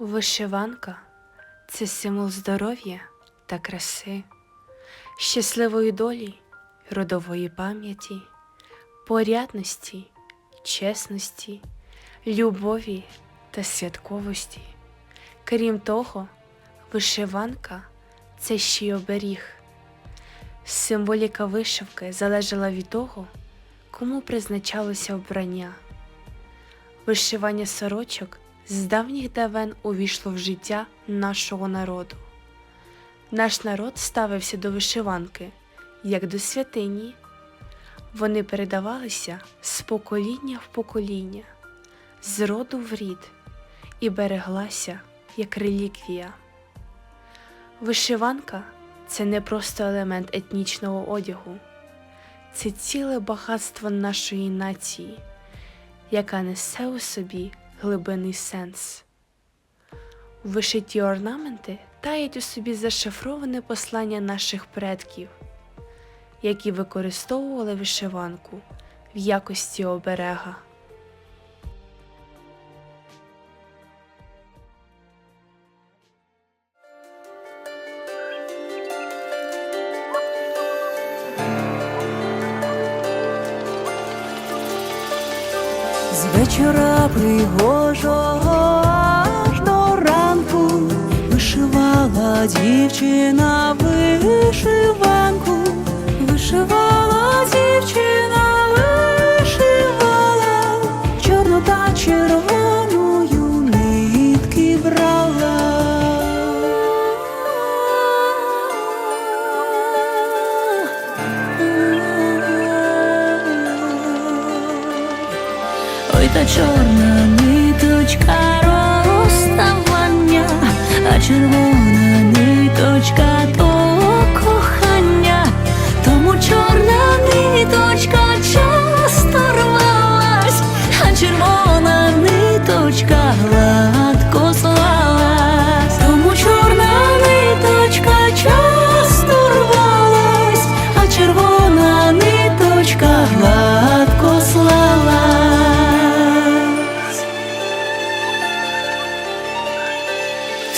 Вишиванка це символ здоров'я та краси, щасливої долі, родової пам'яті, порядності, чесності, любові та святковості. Крім того, вишиванка це ще й оберіг. Символіка вишивки залежала від того, кому призначалося обрання. Вишивання сорочок з давніх давен увійшло в життя нашого народу. Наш народ ставився до вишиванки як до святині. Вони передавалися з покоління в покоління, з роду в рід і береглася як реліквія. Вишиванка це не просто елемент етнічного одягу, це ціле багатство нашої нації, яка несе у собі глибинний сенс. Вишиті орнаменти таять у собі зашифроване послання наших предків, які використовували вишиванку в якості оберега. З вечора пригожого аж до ранку вишивала дівчина вишиванку, вишивала дівчина, вишивала, чорну та та чорна ниточка розставання, а червона ниточка то кохання, тому чорна ниточка часто рвалась, а червона ниточка